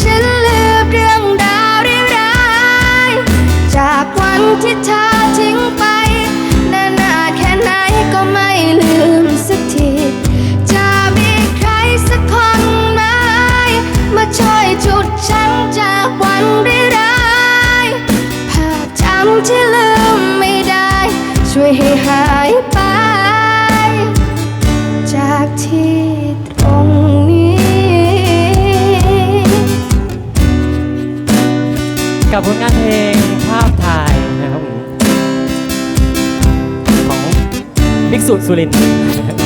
ฉันลืมเรื่องราวร้ายจากวันที่เธอทิ้งไปนานาแค่ไหนก็ไม่ลืมสักทีจะมีใครสักคนไหมมาช่วยจุดฉันจากวันร้ายภาพจำที่ลืมไม่ได้ ช่วยให้หายไป จากที่ กับผลงานเพลงภาพถ่ายนะครับผมของบิ๊กสุสุรินทร์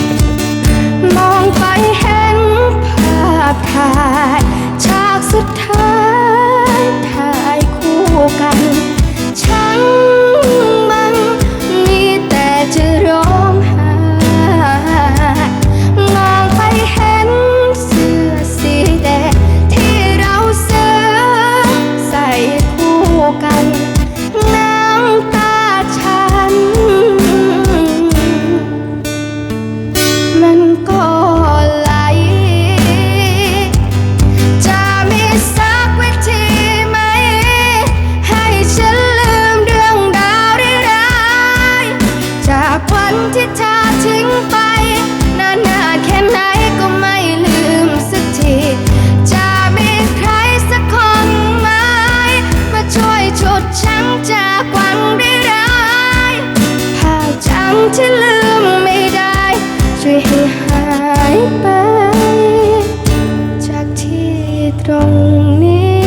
ที่ลืมไม่ได้ ช่วยให้หายไป จากที่ตรงนี้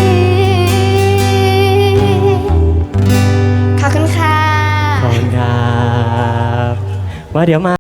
ขอบคุณค่ะ ขอบคุณครับว่าเดี๋ยวมา